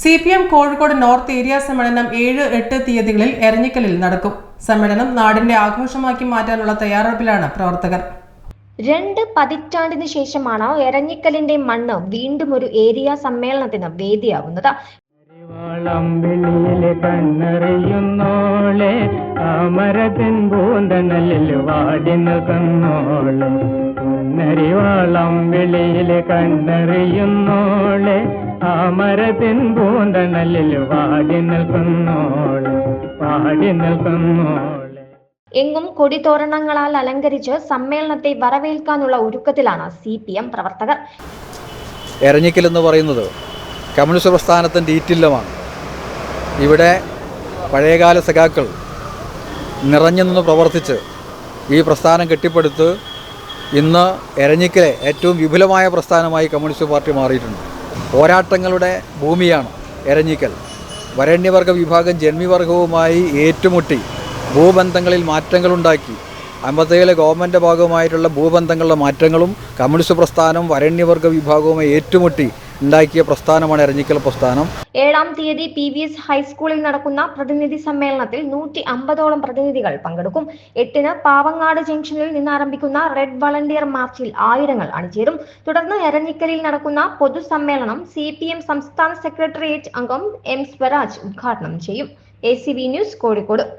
C P M Kozhikode north area സമ്മേളനം ഏഴ് എട്ട് തീയതികളിൽ എരഞ്ഞിക്കലിൽ നടക്കും. സമ്മേളനം നാടിന്റെ ആഘോഷമാക്കി മാറ്റാനുള്ള തയ്യാറെടുപ്പിലാണ് പ്രവർത്തകർ. രണ്ട് പതിറ്റാണ്ടിന് ശേഷമാണ് എരഞ്ഞിക്കലിന്റെ മണ്ണ് വീണ്ടും ഒരു ഏരിയ സമ്മേളനത്തിന് വേദിയാകുന്നത് അമരത്തിൻ പൂന്തണലിൽ വാടി നിൽക്കുന്നോളെ. കുന്നരി വെളിയിൽ കണ്ണറിയുന്നോളെ അമരത്തിൻ പൂന്തണലിൽ വാടി നിൽക്കുന്നോളെ വാടി നിൽക്കുന്നോളെ. എങ്ങും കൊടിതോരണങ്ങളാൽ അലങ്കരിച്ച് സമ്മേളനത്തെ വരവേൽക്കാനുള്ള ഒരുക്കത്തിലാണ് സി പി എം പ്രവർത്തകർ. എരഞ്ഞിക്കൽ എന്ന് പറയുന്നത് കമ്മ്യൂണിസ്റ്റ് പ്രസ്ഥാനത്തിന്റെ ഈറ്റില്ലമാണ്. ഇവിടെ പഴയകാല സഖാക്കൾ നിറഞ്ഞു നിന്ന് പ്രവർത്തിച്ച് ഈ പ്രസ്ഥാനം കെട്ടിപ്പടുത്ത് ഇന്ന് എരഞ്ഞിക്കലെ ഏറ്റവും വിപുലമായ പ്രസ്ഥാനമായി കമ്മ്യൂണിസ്റ്റ് പാർട്ടി മാറിയിട്ടുണ്ട്. പോരാട്ടങ്ങളുടെ ഭൂമിയാണ് എരഞ്ഞിക്കൽ. വരണ്യവർഗ വിഭാഗം ജന്മിവർഗവുമായി ഏറ്റുമുട്ടി ഭൂബന്ധങ്ങളിൽ മാറ്റങ്ങളുണ്ടാക്കി. അമ്പത്തേഴിലെ ഗവൺമെന്റ് ഭാഗമായിട്ടുള്ള ഭൂബന്ധങ്ങളുടെ മാറ്റങ്ങളും കമ്മ്യൂണിസ്റ്റ് പ്രസ്ഥാനം വരണ്യവർഗ വിഭാഗവുമായി ഏറ്റുമുട്ടി ഉണ്ടാക്കിയ പ്രസ്ഥാനമാണ് എരഞ്ഞിക്കൽ പ്രസ്ഥാനം. ഏഴാം തീയതി പി വി എസ് ഹൈസ്കൂളിൽ നടക്കുന്ന പ്രതിനിധി സമ്മേളനത്തിൽ നൂറ്റി അമ്പതോളം പ്രതിനിധികൾ പങ്കെടുക്കും. എട്ടിന് പാവങ്ങാട് ജംഗ്ഷനിൽ നിന്ന് ആരംഭിക്കുന്ന റെഡ് വളണ്ടിയർ മാർച്ചിൽ ആയിരങ്ങൾ അണിചേരും. തുടർന്ന് എരഞ്ഞിക്കലിൽ നടക്കുന്ന പൊതുസമ്മേളനം സി പി എം സംസ്ഥാന സെക്രട്ടേറിയറ്റ് അംഗം എം സ്വരാജ് ഉദ്ഘാടനം ചെയ്യും. A C B news Kozhikode.